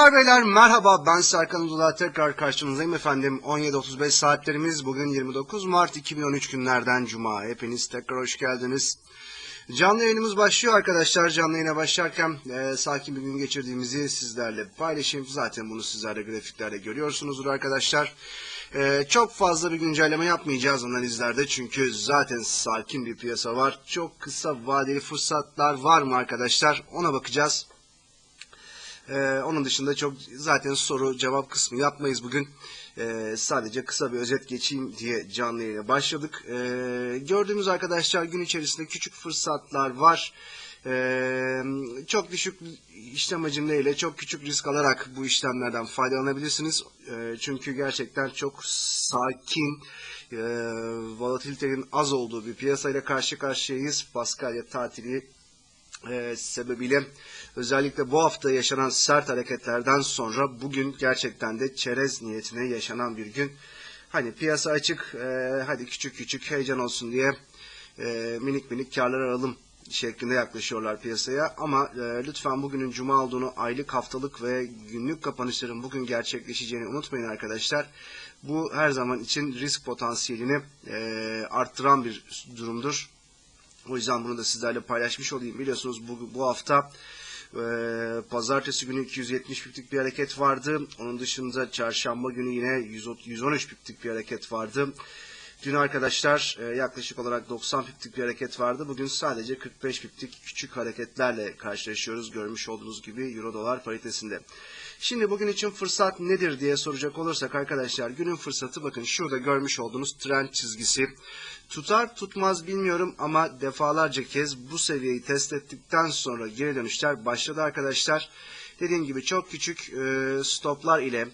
Hanımlar beyler merhaba. Ben Serkan Uzula tekrar karşınızdayım efendim. 17.35 saatlerimiz bugün 29 Mart 2013 günlerden Cuma. Hepiniz tekrar hoş geldiniz. Canlı yayınımız başlıyor arkadaşlar. Canlı yayına başlarken e, sakin bir gün geçirdiğimizi sizlerle paylaşayım. Zaten bunu sizler de grafiklerde görüyorsunuzdur arkadaşlar. E, çok fazla bir güncelleme yapmayacağız analizlerde çünkü zaten sakin bir piyasa var. Çok kısa vadeli fırsatlar var mı arkadaşlar? Ona bakacağız. Ee, onun dışında çok zaten soru cevap kısmı yapmayız bugün. Ee, sadece kısa bir özet geçeyim diye canlı yayına başladık. Ee, gördüğümüz arkadaşlar gün içerisinde küçük fırsatlar var. Ee, çok düşük işlem hacimleriyle çok küçük risk alarak bu işlemlerden faydalanabilirsiniz. Ee, çünkü gerçekten çok sakin, e, volatilitenin az olduğu bir piyasayla karşı karşıyayız. Paskalya tatili e, sebebiyle özellikle bu hafta yaşanan sert hareketlerden sonra bugün gerçekten de çerez niyetine yaşanan bir gün. Hani piyasa açık, e, hadi küçük küçük heyecan olsun diye e, minik minik karlar alalım şeklinde yaklaşıyorlar piyasaya. Ama e, lütfen bugünün cuma olduğunu, aylık, haftalık ve günlük kapanışların bugün gerçekleşeceğini unutmayın arkadaşlar. Bu her zaman için risk potansiyelini e, arttıran bir durumdur. O yüzden bunu da sizlerle paylaşmış olayım. Biliyorsunuz bu, bu hafta e, pazartesi günü 270 piplik bir hareket vardı. Onun dışında çarşamba günü yine 100, 113 piplik bir hareket vardı. Dün arkadaşlar e, yaklaşık olarak 90 piplik bir hareket vardı. Bugün sadece 45 piplik küçük hareketlerle karşılaşıyoruz. Görmüş olduğunuz gibi euro dolar paritesinde. Şimdi bugün için fırsat nedir diye soracak olursak arkadaşlar günün fırsatı bakın şurada görmüş olduğunuz trend çizgisi. Tutar tutmaz bilmiyorum ama defalarca kez bu seviyeyi test ettikten sonra geri dönüşler başladı arkadaşlar. Dediğim gibi çok küçük e, stoplar ile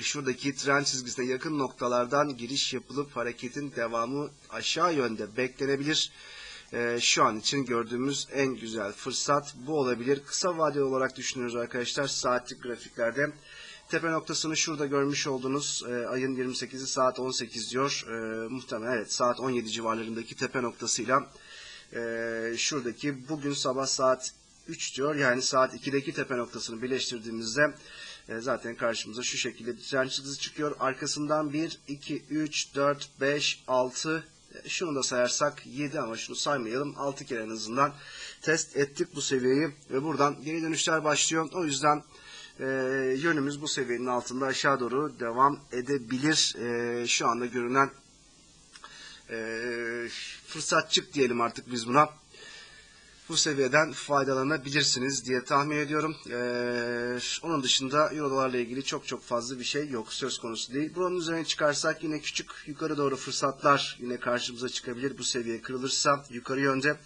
şuradaki trend çizgisine yakın noktalardan giriş yapılıp hareketin devamı aşağı yönde beklenebilir. Ee, şu an için gördüğümüz en güzel fırsat bu olabilir. Kısa vadeli olarak düşünüyoruz arkadaşlar saatlik grafiklerde. Tepe noktasını şurada görmüş olduğunuz e, ayın 28'i saat 18 diyor. E, muhtemelen evet saat 17 civarlarındaki tepe noktasıyla e, şuradaki bugün sabah saat 3 diyor. Yani saat 2'deki tepe noktasını birleştirdiğimizde e, zaten karşımıza şu şekilde bir çizgisi çıkıyor. Arkasından 1, 2, 3, 4, 5, 6 e, şunu da sayarsak 7 ama şunu saymayalım. 6 kere en azından test ettik bu seviyeyi ve buradan geri dönüşler başlıyor. O yüzden e, yönümüz bu seviyenin altında aşağı doğru devam edebilir. E, şu anda görünen e, fırsatçık diyelim artık biz buna bu seviyeden faydalanabilirsiniz diye tahmin ediyorum. Ee, onun dışında euro dolarla ilgili çok çok fazla bir şey yok söz konusu değil. Buranın üzerine çıkarsak yine küçük yukarı doğru fırsatlar yine karşımıza çıkabilir. Bu seviye kırılırsa yukarı yönde.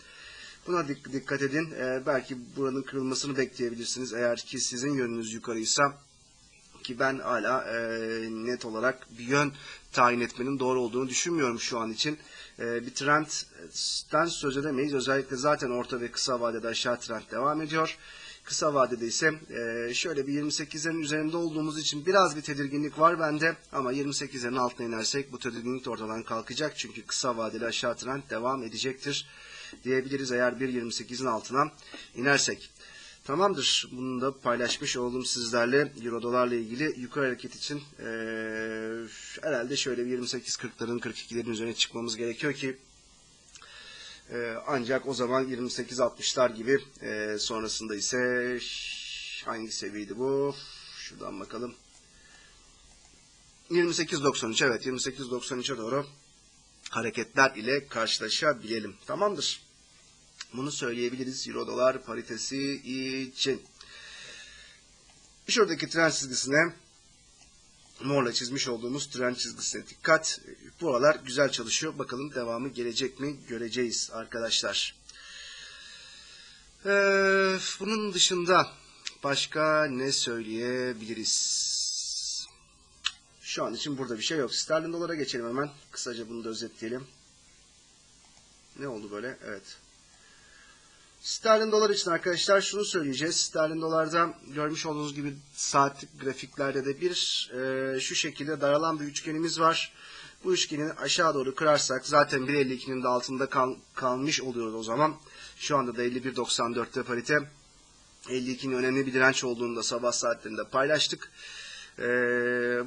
Buna dik- dikkat edin. Ee, belki buranın kırılmasını bekleyebilirsiniz eğer ki sizin yönünüz yukarıysa ki ben hala e, net olarak bir yön tayin etmenin doğru olduğunu düşünmüyorum şu an için. E, bir trendden söz edemeyiz. Özellikle zaten orta ve kısa vadede aşağı trend devam ediyor. Kısa vadede ise e, şöyle bir 28'lerin üzerinde olduğumuz için biraz bir tedirginlik var bende. Ama 28'lerin altına inersek bu tedirginlik de ortadan kalkacak. Çünkü kısa vadeli aşağı trend devam edecektir diyebiliriz eğer bir 28'in altına inersek. Tamamdır. Bunu da paylaşmış oldum sizlerle. Euro dolarla ilgili yukarı hareket için eee, herhalde şöyle bir 28-40'ların 42'lerin üzerine çıkmamız gerekiyor ki ancak o zaman 28-60'lar gibi sonrasında ise hangi seviyeydi bu? Şuradan bakalım. 28-93 evet 28-93'e doğru hareketler ile karşılaşabilelim. Tamamdır. Bunu söyleyebiliriz Euro dolar paritesi için. Şuradaki trend çizgisine morla çizmiş olduğumuz trend çizgisine dikkat. Buralar güzel çalışıyor. Bakalım devamı gelecek mi göreceğiz arkadaşlar. Ee, bunun dışında başka ne söyleyebiliriz? Şu an için burada bir şey yok. Sterlin dolara geçelim hemen. Kısaca bunu da özetleyelim. Ne oldu böyle? Evet. Sterlin dolar için arkadaşlar şunu söyleyeceğiz. Sterlin dolarda görmüş olduğunuz gibi saatlik grafiklerde de bir e, şu şekilde daralan bir üçgenimiz var. Bu üçgeni aşağı doğru kırarsak zaten 1.52'nin de altında kal, kalmış oluyoruz o zaman. Şu anda da 51.94'te parite. 52'nin önemli bir direnç olduğunu da sabah saatlerinde paylaştık. Ee,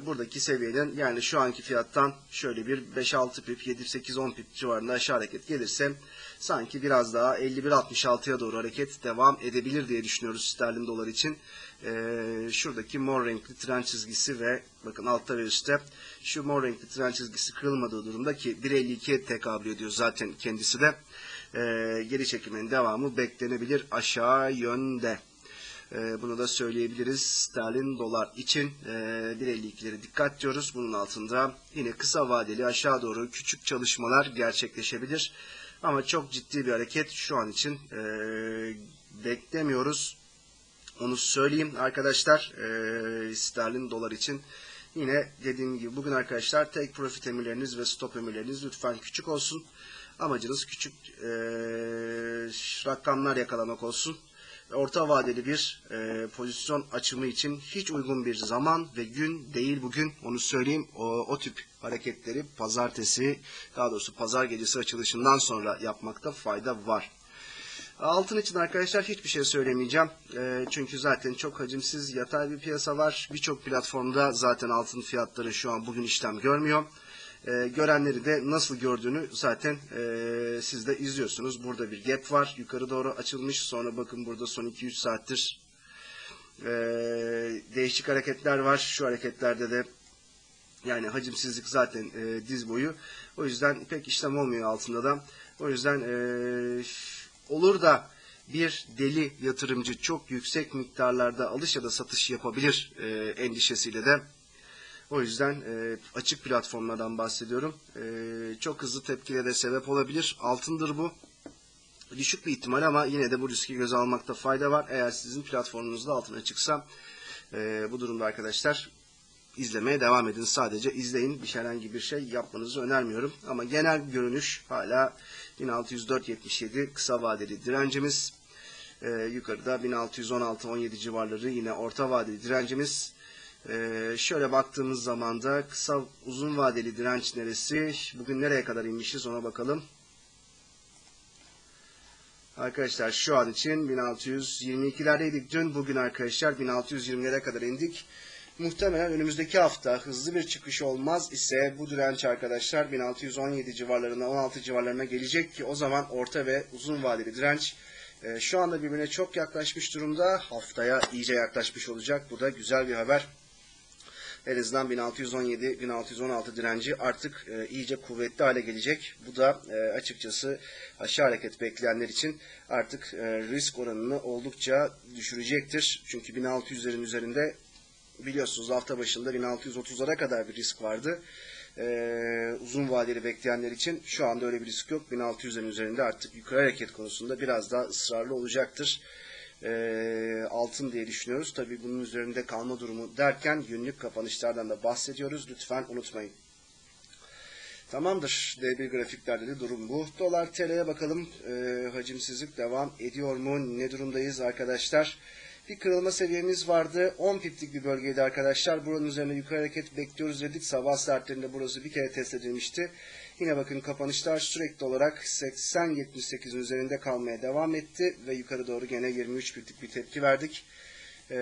buradaki seviyenin yani şu anki fiyattan şöyle bir 5-6 pip, 7-8-10 pip civarında aşağı hareket gelirse sanki biraz daha 51-66'ya doğru hareket devam edebilir diye düşünüyoruz sterlin dolar için. Ee, şuradaki mor renkli tren çizgisi ve bakın altta ve üstte şu mor renkli tren çizgisi kırılmadığı durumda ki 1.52'ye tekabül ediyor zaten kendisi de e, geri çekimin devamı beklenebilir aşağı yönde. E, bunu da söyleyebiliriz. Sterlin dolar için e, 1.52'lere dikkat diyoruz. Bunun altında yine kısa vadeli aşağı doğru küçük çalışmalar gerçekleşebilir. Ama çok ciddi bir hareket şu an için e, beklemiyoruz. Onu söyleyeyim arkadaşlar. E, sterlin dolar için yine dediğim gibi bugün arkadaşlar tek profit emirleriniz ve stop emirleriniz lütfen küçük olsun. Amacınız küçük e, rakamlar yakalamak olsun. Orta vadeli bir e, pozisyon açımı için hiç uygun bir zaman ve gün değil bugün onu söyleyeyim. O, o tip hareketleri pazartesi daha doğrusu pazar gecesi açılışından sonra yapmakta fayda var. Altın için arkadaşlar hiçbir şey söylemeyeceğim. E, çünkü zaten çok hacimsiz yatay bir piyasa var. Birçok platformda zaten altın fiyatları şu an bugün işlem görmüyor. E, görenleri de nasıl gördüğünü zaten e, siz de izliyorsunuz. Burada bir gap var. Yukarı doğru açılmış. Sonra bakın burada son 2-3 saattir e, değişik hareketler var. Şu hareketlerde de yani hacimsizlik zaten e, diz boyu. O yüzden pek işlem olmuyor altında da. O yüzden e, olur da bir deli yatırımcı çok yüksek miktarlarda alış ya da satış yapabilir e, endişesiyle de o yüzden e, açık platformlardan bahsediyorum. E, çok hızlı tepkilere de sebep olabilir. Altındır bu. Düşük bir ihtimal ama yine de bu riski göze almakta fayda var. Eğer sizin platformunuzda altına çıksa e, bu durumda arkadaşlar izlemeye devam edin. Sadece izleyin. Bir herhangi bir şey yapmanızı önermiyorum. Ama genel görünüş hala 1604.77 kısa vadeli direncimiz. E, yukarıda 1616-17 civarları yine orta vadeli direncimiz. Ee, şöyle baktığımız zaman da kısa uzun vadeli direnç neresi? Bugün nereye kadar inmişiz ona bakalım. Arkadaşlar şu an için 1622'lerdeydik dün. Bugün arkadaşlar 1620'lere kadar indik. Muhtemelen önümüzdeki hafta hızlı bir çıkış olmaz ise bu direnç arkadaşlar 1617 civarlarına 16 civarlarına gelecek ki o zaman orta ve uzun vadeli direnç e, şu anda birbirine çok yaklaşmış durumda. Haftaya iyice yaklaşmış olacak. Bu da güzel bir haber. En azından 1617-1616 direnci artık e, iyice kuvvetli hale gelecek. Bu da e, açıkçası aşağı hareket bekleyenler için artık e, risk oranını oldukça düşürecektir. Çünkü 1600'lerin üzerinde biliyorsunuz hafta başında 1630'lara kadar bir risk vardı. Ee, uzun vadeli bekleyenler için şu anda öyle bir risk yok. 1600'lerin üzerinde artık yukarı hareket konusunda biraz daha ısrarlı olacaktır e, altın diye düşünüyoruz. Tabi bunun üzerinde kalma durumu derken günlük kapanışlardan da bahsediyoruz. Lütfen unutmayın. Tamamdır. D1 grafiklerde de durum bu. Dolar TL'ye bakalım. E, hacimsizlik devam ediyor mu? Ne durumdayız arkadaşlar? Bir kırılma seviyemiz vardı. 10 piplik bir bölgeydi arkadaşlar. Buranın üzerine yukarı hareket bekliyoruz dedik. Sabah saatlerinde burası bir kere test edilmişti. Yine bakın kapanışlar sürekli olarak 80-78'in üzerinde kalmaya devam etti ve yukarı doğru gene 23 birlik bir tepki verdik. E,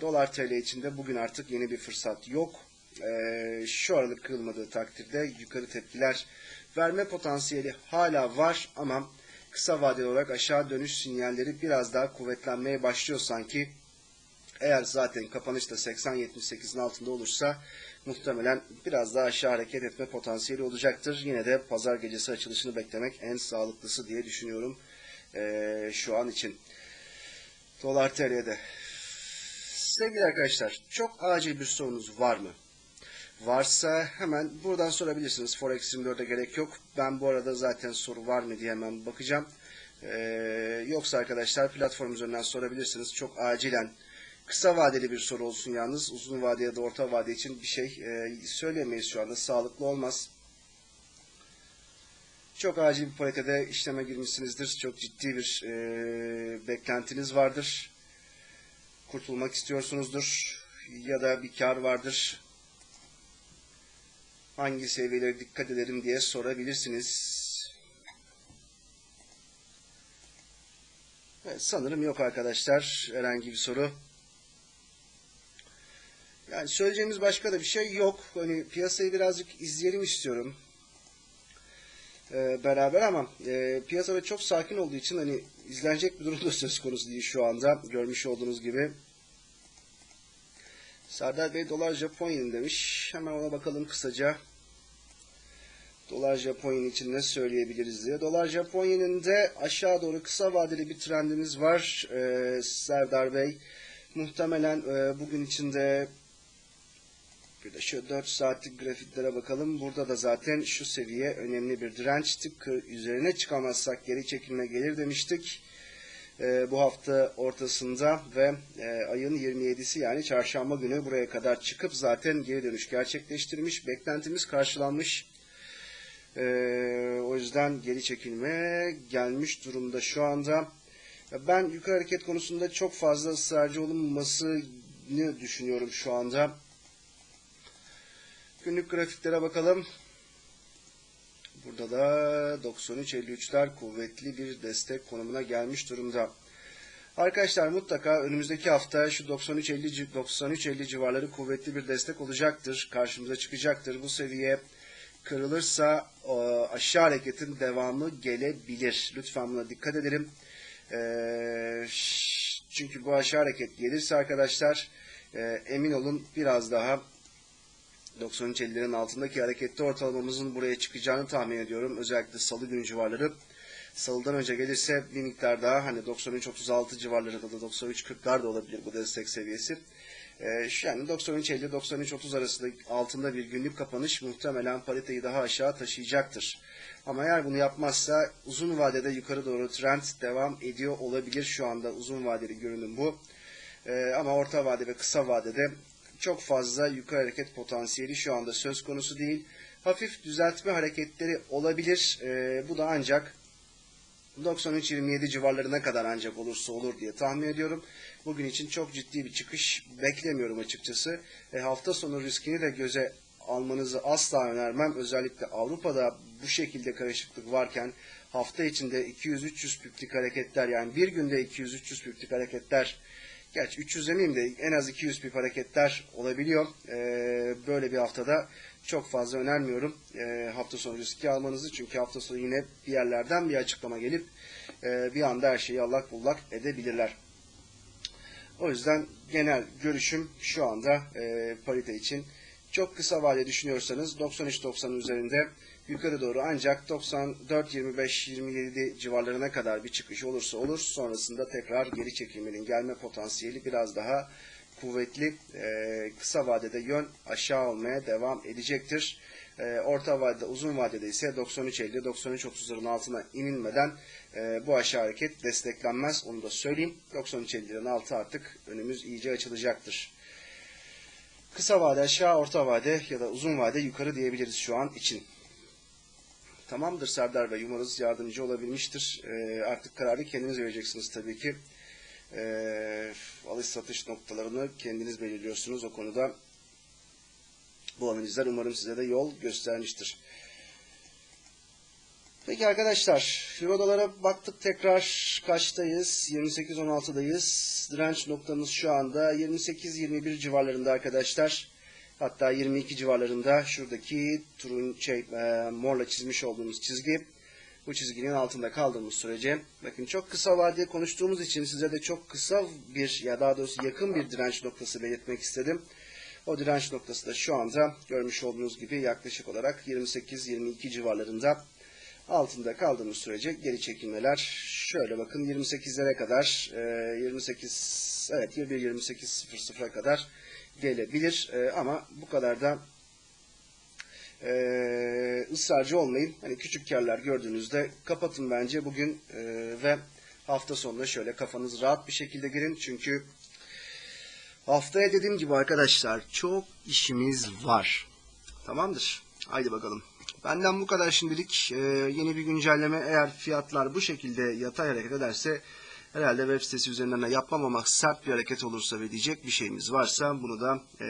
Dolar TL içinde bugün artık yeni bir fırsat yok. E, şu aralık kırılmadığı takdirde yukarı tepkiler verme potansiyeli hala var ama kısa vadeli olarak aşağı dönüş sinyalleri biraz daha kuvvetlenmeye başlıyor sanki. Eğer zaten kapanışta 80-78'in altında olursa muhtemelen biraz daha aşağı hareket etme potansiyeli olacaktır. Yine de pazar gecesi açılışını beklemek en sağlıklısı diye düşünüyorum ee, şu an için. Dolar TL'de. Sevgili arkadaşlar çok acil bir sorunuz var mı? Varsa hemen buradan sorabilirsiniz. Forex 24'e gerek yok. Ben bu arada zaten soru var mı diye hemen bakacağım. Ee, yoksa arkadaşlar platform üzerinden sorabilirsiniz. Çok acilen Kısa vadeli bir soru olsun yalnız. Uzun vade ya da orta vade için bir şey e, söyleyemeyiz şu anda. Sağlıklı olmaz. Çok acil bir paritede işleme girmişsinizdir. Çok ciddi bir e, beklentiniz vardır. Kurtulmak istiyorsunuzdur. Ya da bir kar vardır. Hangi seviyelere dikkat ederim diye sorabilirsiniz. Evet, sanırım yok arkadaşlar herhangi bir soru. Yani söyleyeceğimiz başka da bir şey yok. Hani piyasayı birazcık izleyelim istiyorum. Ee, beraber ama e, piyasada çok sakin olduğu için hani izlenecek bir durum da söz konusu değil şu anda. Görmüş olduğunuz gibi. Serdar Bey dolar Japon yeni demiş. Hemen ona bakalım kısaca. Dolar Japon yeni için ne söyleyebiliriz diye. Dolar Japon yeninde aşağı doğru kısa vadeli bir trendimiz var. Ee, Serdar Bey muhtemelen e, bugün içinde de şu 4 saatlik grafiklere bakalım. Burada da zaten şu seviye önemli bir direnç. Tıpkı üzerine çıkamazsak geri çekilme gelir demiştik. Ee, bu hafta ortasında ve e, ayın 27'si yani çarşamba günü buraya kadar çıkıp zaten geri dönüş gerçekleştirmiş. Beklentimiz karşılanmış. Ee, o yüzden geri çekilme gelmiş durumda şu anda. Ben yukarı hareket konusunda çok fazla ısrarcı olunmasını düşünüyorum şu anda. Günlük grafiklere bakalım. Burada da 93.53'ler kuvvetli bir destek konumuna gelmiş durumda. Arkadaşlar mutlaka önümüzdeki hafta şu 93.50 93.50 civarları kuvvetli bir destek olacaktır. Karşımıza çıkacaktır. Bu seviye kırılırsa aşağı hareketin devamı gelebilir. Lütfen buna dikkat edelim. Ee, çünkü bu aşağı hareket gelirse arkadaşlar e, emin olun biraz daha 93.50'lerin altındaki hareketli ortalamamızın buraya çıkacağını tahmin ediyorum. Özellikle salı günü civarları. Salıdan önce gelirse bir miktar daha hani 93.36 civarları da 93.40'lar da olabilir bu destek seviyesi. Ee, yani 93.50-93.30 arasında altında bir günlük kapanış muhtemelen pariteyi daha aşağı taşıyacaktır. Ama eğer bunu yapmazsa uzun vadede yukarı doğru trend devam ediyor olabilir. Şu anda uzun vadeli görünüm bu. Ee, ama orta vade ve kısa vadede çok fazla yukarı hareket potansiyeli şu anda söz konusu değil. Hafif düzeltme hareketleri olabilir. Ee, bu da ancak 93-27 civarlarına kadar ancak olursa olur diye tahmin ediyorum. Bugün için çok ciddi bir çıkış beklemiyorum açıkçası. E, hafta sonu riskini de göze almanızı asla önermem. Özellikle Avrupa'da bu şekilde karışıklık varken hafta içinde 200-300 piplik hareketler yani bir günde 200-300 piplik hareketler Gerçi 300 demeyeyim de en az 200 pip hareketler olabiliyor. Ee, böyle bir haftada çok fazla önermiyorum e, hafta sonu riski almanızı. Çünkü hafta sonu yine bir yerlerden bir açıklama gelip e, bir anda her şeyi allak bullak edebilirler. O yüzden genel görüşüm şu anda e, parite için çok kısa vade düşünüyorsanız 93-90'ın üzerinde yukarı doğru ancak 94-25-27 civarlarına kadar bir çıkış olursa olur. Sonrasında tekrar geri çekilmenin gelme potansiyeli biraz daha kuvvetli. Ee, kısa vadede yön aşağı olmaya devam edecektir. Ee, orta vadede, uzun vadede ise 93.50-93.30'ların altına inilmeden e, bu aşağı hareket desteklenmez. Onu da söyleyeyim. 93.50'lerin altı artık önümüz iyice açılacaktır. Kısa vade aşağı, orta vade ya da uzun vade yukarı diyebiliriz şu an için. Tamamdır Serdar Bey, umarız yardımcı olabilmiştir. E, artık kararı kendiniz vereceksiniz tabii ki. E, alış satış noktalarını kendiniz belirliyorsunuz o konuda. Bu analizler umarım size de yol göstermiştir. Peki arkadaşlar, Euro baktık tekrar kaçtayız? 28-16'dayız. Direnç noktamız şu anda 28-21 civarlarında arkadaşlar. Hatta 22 civarlarında şuradaki turun şey, e, morla çizmiş olduğumuz çizgi. Bu çizginin altında kaldığımız sürece bakın çok kısa vadeli konuştuğumuz için size de çok kısa bir ya daha doğrusu yakın bir direnç noktası belirtmek istedim. O direnç noktası da şu anda görmüş olduğunuz gibi yaklaşık olarak 28-22 civarlarında altında kaldığımız sürece geri çekilmeler şöyle bakın 28'lere kadar 28 evet 21-28-00'a kadar gelebilir. E, ama bu kadar da e, ısrarcı olmayın. Hani küçük karlar gördüğünüzde kapatın bence bugün e, ve hafta sonunda şöyle kafanız rahat bir şekilde girin. Çünkü haftaya dediğim gibi arkadaşlar çok işimiz var. Tamamdır. Haydi bakalım. Benden bu kadar şimdilik. Ee, yeni bir güncelleme eğer fiyatlar bu şekilde yatay hareket ederse herhalde web sitesi üzerinden yapmam ama sert bir hareket olursa ve diyecek bir şeyimiz varsa bunu da e,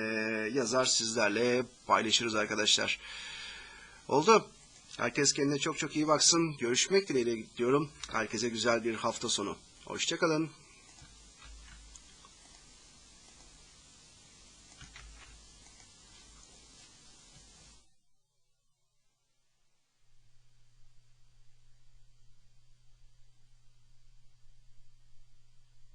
yazar sizlerle paylaşırız arkadaşlar. Oldu. Herkes kendine çok çok iyi baksın. Görüşmek dileğiyle diyorum. Herkese güzel bir hafta sonu. Hoşçakalın.